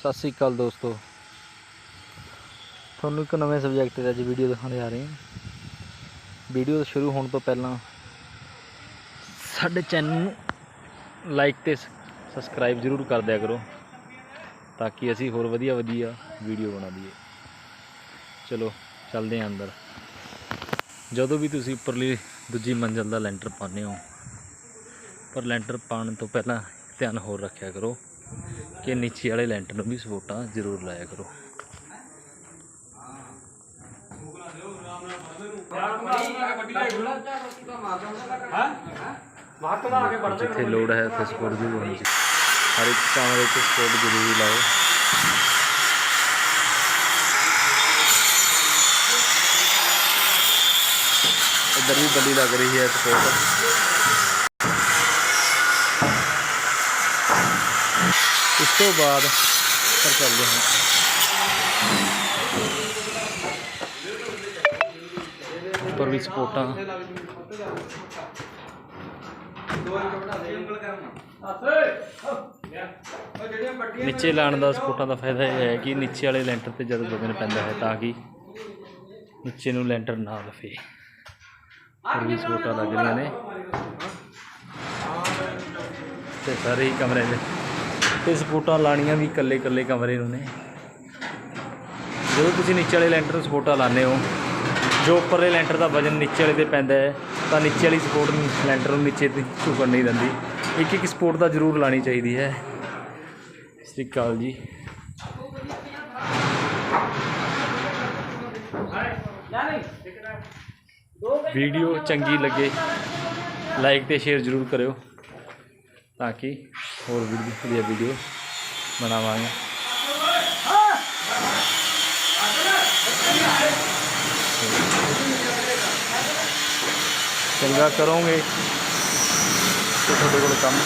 ਸਤਿ ਸ੍ਰੀ ਅਕਾਲ ਦੋਸਤੋ। ਤੁਹਾਨੂੰ ਇੱਕ ਨਵੇਂ ਸਬਜੈਕਟ 'ਤੇ ਅੱਜ ਵੀਡੀਓ ਦਿਖਾਉਣ ਜਾ ਰਹੇ ਹਾਂ। ਵੀਡੀਓ ਸ਼ੁਰੂ ਹੋਣ ਤੋਂ ਪਹਿਲਾਂ ਸਾਡੇ ਚੈਨਲ ਨੂੰ ਲਾਈਕ ਤੇ ਸਬਸਕ੍ਰਾਈਬ ਜ਼ਰੂਰ ਕਰ ਦਿਆ ਕਰੋ ਤਾਂ ਕਿ ਅਸੀਂ ਹੋਰ ਵਧੀਆ ਵਧੀਆ ਵੀਡੀਓ ਬਣਾ ਦਈਏ। ਚਲੋ, ਚੱਲਦੇ ਹਾਂ ਅੰਦਰ। ਜਦੋਂ ਵੀ ਤੁਸੀਂ ਉੱਪਰਲੀ ਦੂਜੀ ਮੰਜ਼ਲ ਦਾ ਲੈਂਟਰ ਪਾਉਂਦੇ ਹੋ, ਪਰ ਲੈਂਟਰ ਪਾਉਣ ਤੋਂ ਪਹਿਲਾਂ ਧਿਆਨ ਹੋਰ ਰੱਖਿਆ ਕਰੋ। ਕਿ ਨੀਚੇ ਵਾਲੇ ਲੈਂਟਰ ਨੂੰ ਵੀ ਸਪੋਰਟਾਂ ਜ਼ਰੂਰ ਲਾਇਆ ਕਰੋ ਜਿੱਥੇ ਲੋੜ ਹੈ ਉੱਥੇ ਸਪੋਰਟ ਜ਼ਰੂਰ ਹੋਣੀ ਚਾਹੀਦੀ ਹਰ ਇੱਕ ਕਮਰੇ 'ਚ ਸਪੋਰਟ ਜ਼ਰੂਰੀ ਲਾਓ ਇੱਧਰ ਵੀ ਬੱਲੀ ਲੱਗ ਰਹੀ ਹੈ ਸਪੋਰਟ ਇਸ ਤੋਂ ਬਾਅਦ ਪਰ ਚੱਲਦੇ ਹਾਂ। ਉੱਪਰ ਵੀ ਸਪੋਰਟਾਂ ਨੀਚੇ ਲਾਣ ਦਾ ਸਪੋਰਟਾਂ ਦਾ ਫਾਇਦਾ ਇਹ ਹੈ ਕਿ ਨੀਚੇ ਵਾਲੇ ਲੈਂਟਰ ਤੇ ਜਦ ਵਜਨ ਪੈਂਦਾ ਹੈ ਤਾਂ ਕਿ ਨੀਚੇ ਨੂੰ ਲੈਂਟਰ ਨਾ ਲਫੇ ਉੱਪਰ ਵੀ ਸਪੋਰਟਾਂ ਲੱਗ ਰਹੀਆਂ ਨੇ। ਤੇ ਸਾਰੇ ਹੀ ਕਮਰੇ 'ਚ ਤੇ ਸਪੋਰਟਾਂ ਲਾਣੀਆਂ ਵੀ ਇਕੱਲੇ ਇਕੱਲੇ ਕਮਰੇ ਨੂੰ ਨੇ। ਜਦੋਂ ਤੁਸੀਂ ਨੀਚੇ ਵਾਲੇ ਲੈਂਟਰ ਨੂੰ ਸਪੋਰਟਾਂ ਲਾਉਂਦੇ ਹੋ, ਜੋ ਉੱਪਰਲੇ ਲੈਂਟਰ ਦਾ ਵਜਨ ਨੀਚੇ ਵਾਲੇ ਤੇ ਪੈਂਦਾ ਹੈ, ਤਾਂ ਨੀਚੇ ਵਾਲੀ ਸਪੋਰਟ ਨੂੰ, ਲੈਂਟਰ ਨੂੰ ਨੀਚੇ ਤੇ ਝੁਕਣ ਨਹੀਂ ਦਿੰਦੀ। ਇੱਕ ਇੱਕ ਸਪੋਰਟ ਦਾ ਜ਼ਰੂਰ ਲਾਣੀ ਚਾਹੀਦੀ ਹੈ। ਸਤਿ ਸ਼੍ਰੀ ਅਕਾਲ ਜੀ। ਵੀਡੀਓ ਚੰਗੀ ਲੱਗੇ ਲਾਈਕ ਤੇ ਸ਼ੇਅਰ ਜ਼ਰੂਰ ਕਰਿਓ, ਤਾਂ ਕਿ ਹੋਰ ਵੀਡੀਓ ਵਧੀਆ ਵੀਡੀਓ ਬਣਾਵਾਂਗੇ। ਚੰਗਾ ਕਰੋਗੇ। ਤੇ ਤੁਹਾਡੇ ਕੋਲ ਕੰਮ